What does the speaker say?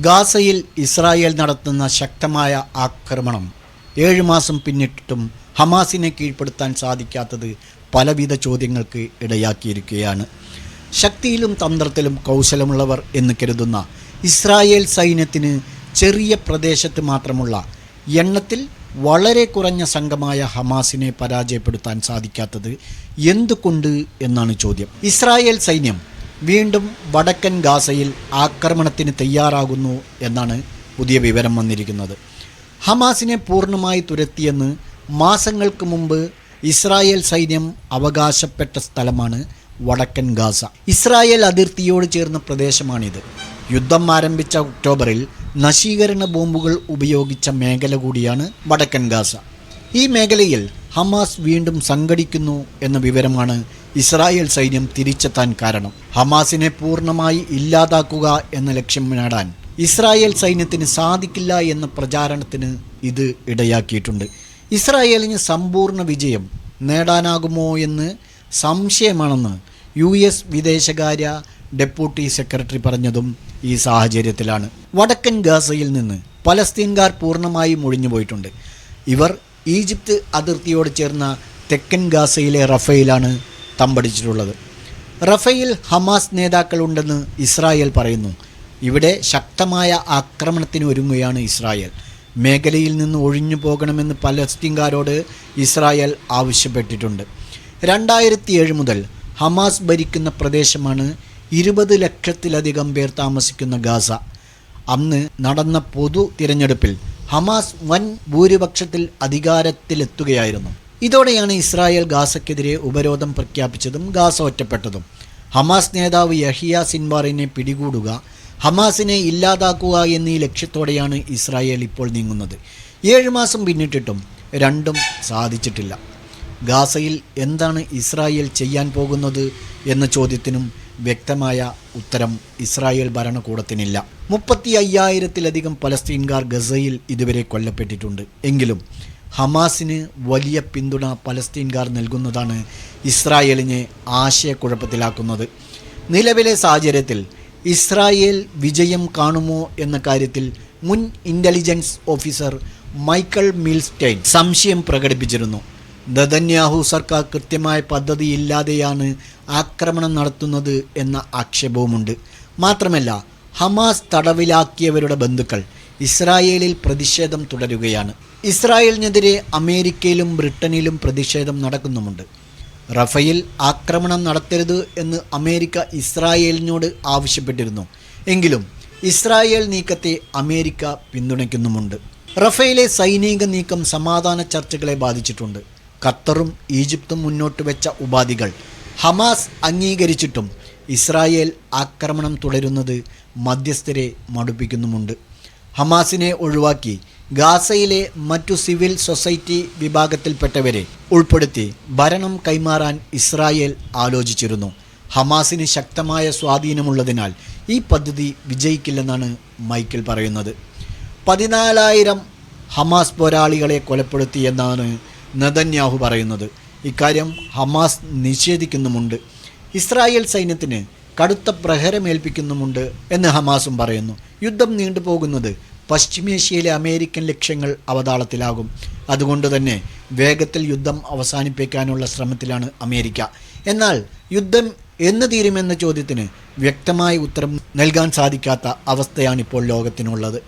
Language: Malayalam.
ഗാസയിൽ ഇസ്രായേൽ നടത്തുന്ന ശക്തമായ ആക്രമണം. ഏഴു മാസം പിന്നിട്ടിട്ടും ഹമാസിനെ കീഴ്പ്പെടുത്താൻ സാധിക്കാത്തത് പലവിധ ചോദ്യങ്ങൾക്ക് ഇടയാക്കിയിരിക്കുകയാണ്. ശക്തിയിലും തന്ത്രത്തിലും കൗശലമുള്ളവർ എന്ന് കരുതുന്ന ഇസ്രായേൽ സൈന്യത്തിന് ചെറിയ പ്രദേശത്ത് മാത്രമുള്ള എണ്ണത്തിൽ വളരെ കുറഞ്ഞ സംഘമായ ഹമാസിനെ പരാജയപ്പെടുത്താൻ സാധിക്കാത്തത് എന്തുകൊണ്ട് എന്നാണ് ചോദ്യം. ഇസ്രായേൽ സൈന്യം വീണ്ടും വടക്കൻ ഗാസയിൽ ആക്രമണത്തിന് തയ്യാറാകുന്നു എന്നാണ് പുതിയ വിവരം വന്നിരിക്കുന്നത്. ഹമാസിനെ പൂർണമായി തുരത്തിയെന്ന് മാസങ്ങൾക്ക് മുമ്പ് ഇസ്രായേൽ സൈന്യം അവകാശപ്പെട്ട സ്ഥലമാണ് വടക്കൻ ഗാസ. ഇസ്രായേൽ അതിർത്തിയോട് ചേർന്ന പ്രദേശമാണിത്. യുദ്ധം ആരംഭിച്ച ഒക്ടോബറിൽ നശീകരണ ബോംബുകൾ ഉപയോഗിച്ച മേഖല കൂടിയാണ് വടക്കൻ ഗാസ. ഈ മേഖലയിൽ ഹമാസ് വീണ്ടും സംഘടിക്കുന്നു എന്ന വിവരമാണ് ഇസ്രായേൽ സൈന്യം തിരിച്ചെത്താൻ കാരണം ഹമാസിനെ പൂർണമായി ഇല്ലാതാക്കുക എന്ന ലക്ഷ്യം നേടാൻ ഇസ്രായേൽ സൈന്യത്തിന് സാധിക്കില്ല എന്ന പ്രചാരണത്തിന് ഇത് ഇടയാക്കിയിട്ടുണ്ട്. ഇസ്രായേലിന് സമ്പൂർണ വിജയം നേടാനാകുമോ എന്ന് സംശയമാണെന്ന് യു എസ് വിദേശകാര്യ ഡെപ്യൂട്ടി സെക്രട്ടറി പറഞ്ഞതും ഈ സാഹചര്യത്തിലാണ്. വടക്കൻ ഗാസയിൽ നിന്ന് പലസ്തീൻകാർ പൂർണമായും ഒഴിഞ്ഞുപോയിട്ടുണ്ട് ഇവർ ഈജിപ്ത് അതിർത്തിയോട് ചേർന്ന തെക്കൻ ഗാസയിലെ റഫയിലാണ് തമ്പടിച്ചിട്ടുള്ളത്. റഫയിൽ ഹമാസ് നേതാക്കളുണ്ടെന്ന് ഇസ്രായേൽ പറയുന്നു. ഇവിടെ ശക്തമായ ആക്രമണത്തിന് ഒരുങ്ങുകയാണ് ഇസ്രായേൽ. മേഖലയിൽ നിന്ന് ഒഴിഞ്ഞു പോകണമെന്ന് പലസ്തീൻകാരോട് ഇസ്രായേൽ ആവശ്യപ്പെട്ടിട്ടുണ്ട്. രണ്ടായിരത്തി ഏഴ് മുതൽ ഹമാസ് ഭരിക്കുന്ന പ്രദേശമാണ് ഇരുപത് ലക്ഷത്തിലധികം പേർ താമസിക്കുന്ന ഗാസ. അന്ന് നടന്ന പൊതു തിരഞ്ഞെടുപ്പിൽ ഹമാസ് വൻ ഭൂരിപക്ഷത്തിൽ അധികാരത്തിലെത്തുകയായിരുന്നു. ഇതോടെയാണ് ഇസ്രായേൽ ഗാസയ്ക്കെതിരെ ഉപരോധം പ്രഖ്യാപിച്ചതും ഗാസ ഒറ്റപ്പെട്ടതും. ഹമാസ് നേതാവ് യഹിയ സിൻവാറിനെ പിടികൂടുക ഹമാസിനെ ഇല്ലാതാക്കുക എന്നീ ലക്ഷ്യത്തോടെയാണ് ഇസ്രായേൽ ഇപ്പോൾ നീങ്ങുന്നത്. ഏഴ് മാസം പിന്നിട്ടിട്ടും രണ്ടും സാധിച്ചിട്ടില്ല. ഗാസയിൽ എന്താണ് ഇസ്രായേൽ ചെയ്യാൻ പോകുന്നത് എന്ന ചോദ്യത്തിനും വ്യക്തമായ ഉത്തരം ഇസ്രായേൽ ഭരണകൂടത്തിനില്ല. മുപ്പത്തി അയ്യായിരത്തിലധികം പലസ്തീൻകാർ ഗസയിൽ ഇതുവരെ കൊല്ലപ്പെട്ടിട്ടുണ്ട്. എങ്കിലും ഹമാസിന് വലിയ പിന്തുണ പലസ്തീൻകാർ നൽകുന്നതാണ് ഇസ്രായേലിനെ ആശയക്കുഴപ്പത്തിലാക്കുന്നത്. നിലവിലെ സാഹചര്യത്തിൽ ഇസ്രായേൽ വിജയം കാണുമോ എന്ന കാര്യത്തിൽ മുൻ ഇന്റലിജൻസ് ഓഫീസർ മൈക്കൽ മിൽസ്റ്റൈൻ സംശയം പ്രകടിപ്പിച്ചിരുന്നു. ദദന്യാഹു സർക്കാർ കൃത്യമായ പദ്ധതിയില്ലാതെയാണ് ആക്രമണം നടത്തുന്നത് എന്ന ആക്ഷേപവുമുണ്ട്. മാത്രമല്ല ഹമാസ് തടവിലാക്കിയവരുടെ ബന്ധുക്കൾ ഇസ്രായേലിൽ പ്രതിഷേധം തുടരുകയാണ്. ഇസ്രായേലിനെതിരെ അമേരിക്കയിലും ബ്രിട്ടനിലും പ്രതിഷേധം നടക്കുന്നുമുണ്ട്. റഫയിൽ ആക്രമണം നടത്തരുത് എന്ന് അമേരിക്ക ഇസ്രായേലിനോട് ആവശ്യപ്പെട്ടിരുന്നു. എങ്കിലും ഇസ്രായേൽ നീക്കത്തെ അമേരിക്ക പിന്തുണയ്ക്കുന്നുമുണ്ട്. റഫയിലെ സൈനിക നീക്കം സമാധാന ചർച്ചകളെ ബാധിച്ചിട്ടുണ്ട്. ഖത്തറും ഈജിപ്തും മുന്നോട്ട് വെച്ച ഉപാധികൾ ഹമാസ് അംഗീകരിച്ചിട്ടും ഇസ്രായേൽ ആക്രമണം തുടരുന്നത് മധ്യസ്ഥരെ മടുപ്പിക്കുന്നുമുണ്ട്. ഹമാസിനെ ഒഴിവാക്കി ഗാസയിലെ മറ്റു സിവിൽ സൊസൈറ്റി വിഭാഗത്തിൽപ്പെട്ടവരെ ഉൾപ്പെടുത്തി ഭരണം കൈമാറാൻ ഇസ്രായേൽ ആലോചിച്ചിരുന്നു. ഹമാസിന് ശക്തമായ സ്വാധീനമുള്ളതിനാൽ ഈ പദ്ധതി വിജയിക്കില്ലെന്നാണ് മൈക്കിൾ പറയുന്നത്. പതിനാലായിരം ഹമാസ് പോരാളികളെ കൊലപ്പെടുത്തിയെന്നാണ് നെതന്യാഹു പറയുന്നത്. ഇക്കാര്യം ഹമാസ് നിഷേധിക്കുന്നുമുണ്ട്. ഇസ്രായേൽ സൈന്യത്തിന് കടുത്ത പ്രഹരമേൽപ്പിക്കുന്നുമുണ്ട് എന്ന് ഹമാസും പറയുന്നു. യുദ്ധം നീണ്ടുപോകുന്നത് പശ്ചിമേഷ്യയിലെ അമേരിക്കൻ ലക്ഷ്യങ്ങൾ അവതാളത്തിലാകും. അതുകൊണ്ട് തന്നെ വേഗത്തിൽ യുദ്ധം അവസാനിപ്പിക്കാനുള്ള ശ്രമത്തിലാണ് അമേരിക്ക. എന്നാൽ യുദ്ധം എന്ന് തീരുമെന്ന ചോദ്യത്തിന് വ്യക്തമായ ഉത്തരം നൽകാൻ സാധിക്കാത്ത അവസ്ഥയാണിപ്പോൾ ലോകത്തിനുള്ളത്.